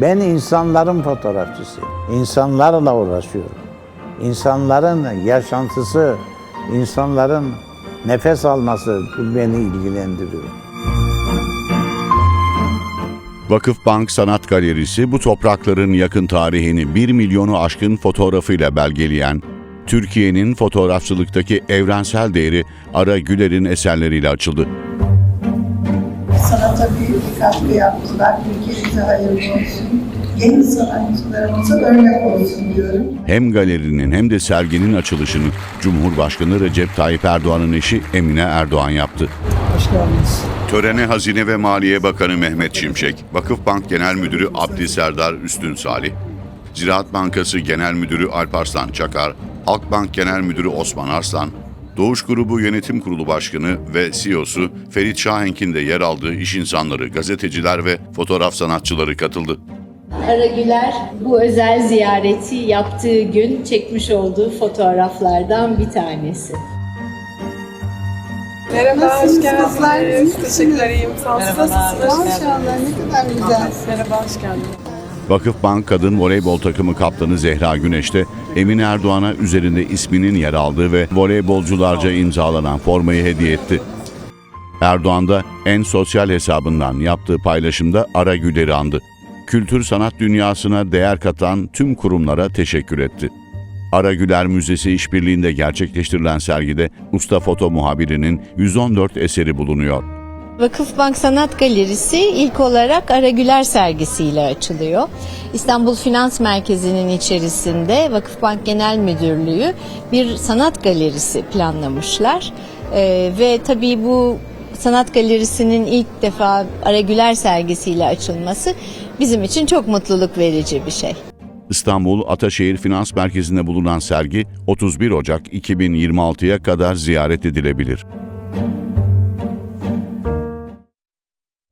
Ben insanların fotoğrafçısıyım. İnsanlarla uğraşıyorum. İnsanların yaşantısı, insanların nefes alması beni ilgilendiriyor. Vakıfbank Sanat Galerisi bu toprakların yakın tarihini 1 milyonu aşkın fotoğrafıyla belgeleyen, Türkiye'nin fotoğrafçılıktaki evrensel değeri Ara Güler'in eserleriyle açıldı. Sanata büyük bir katkı yaptılar. Ülkemize hayırlı olsun. Genç sanatçılarımıza örnek olsun diyorum. Hem galerinin hem de serginin açılışını Cumhurbaşkanı Recep Tayyip Erdoğan'ın eşi Emine Erdoğan yaptı. Hoş geldiniz. Törene Hazine ve Maliye Bakanı Mehmet Şimşek, Vakıfbank Genel Müdürü Abdi Serdar Üstün Salih, Ziraat Bankası Genel Müdürü Alparslan Çakar, Halkbank Genel Müdürü Osman Arslan, Doğuş Grubu Yönetim Kurulu Başkanı ve CEO'su Ferit Şahenk'in de yer aldığı iş insanları, gazeteciler ve fotoğraf sanatçıları katıldı. Aragüler bu özel ziyareti yaptığı gün çekmiş olduğu fotoğraflardan bir tanesi. Merhaba, Nasılsınız hoş geldiniz. Nasılsınız? Teşekkürler, iyiyim. Sağ olun. Nasılsınız? Maşallah ne kadar güzel. Merhaba, hoş geldiniz. Vakıfbank Kadın Voleybol Takımı kaptanı Zehra Güneş de Emine Erdoğan'a üzerinde isminin yer aldığı ve voleybolcularca imzalanan formayı hediye etti. Erdoğan da en sosyal hesabından yaptığı paylaşımda Ara Güler'i andı. Kültür sanat dünyasına değer katan tüm kurumlara teşekkür etti. Ara Güler Müzesi işbirliğinde gerçekleştirilen sergide usta foto muhabirinin 114 eseri bulunuyor. Vakıfbank Sanat Galerisi ilk olarak Aragüler sergisiyle açılıyor. İstanbul Finans Merkezi'nin içerisinde Vakıfbank Genel Müdürlüğü bir sanat galerisi planlamışlar. Ee, ve tabii bu sanat galerisinin ilk defa Aragüler sergisiyle açılması bizim için çok mutluluk verici bir şey. İstanbul Ataşehir Finans Merkezi'nde bulunan sergi 31 Ocak 2026'ya kadar ziyaret edilebilir.